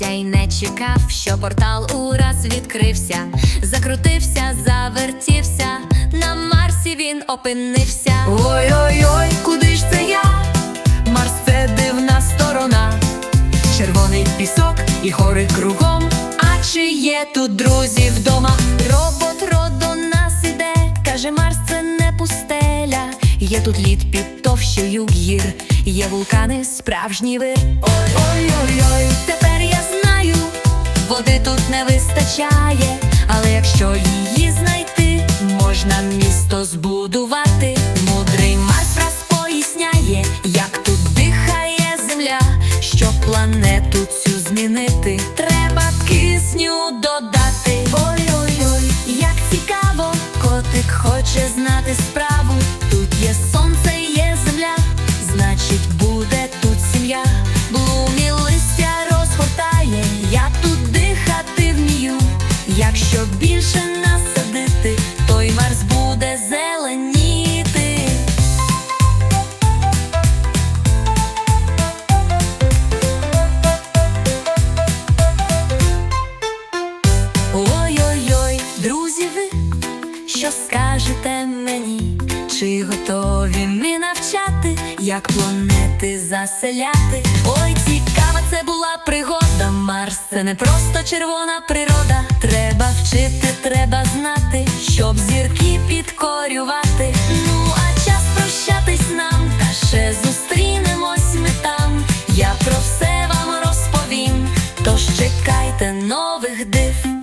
боявся і не чекав, що портал ураз відкрився, закрутився, завертівся, на Марсі він опинився. Ой-ой-ой, куди ж це я? Марс це дивна сторона, червоний пісок і гори кругом. А чи є тут друзі вдома? Робот род до нас іде, каже Марс, це не пустеля. Є тут лід під товщою гір, є вулкани, справжній вир. Ой-ой-ой, Тепер я води тут не вистачає, але якщо її знайти, можна місто збудувати. Мудрий Марс раз поясняє, як тут дихає земля, щоб планету цю змінити, треба кисню додати. Ой-ой-ой, як цікаво, котик хоче знати справу. Більше насадити, той Марс буде зеленіти. Ой-ой-ой, друзі, ви що скажете мені? Чи готові ми навчати, як планети заселяти? Ой, цікава це була пригода. Марс це не просто червона природа. Щоб зірки підкорювати. Ну, а час прощатись нам, та ще зустрінемось ми там. Я про все вам розповім, тож чекайте нових див.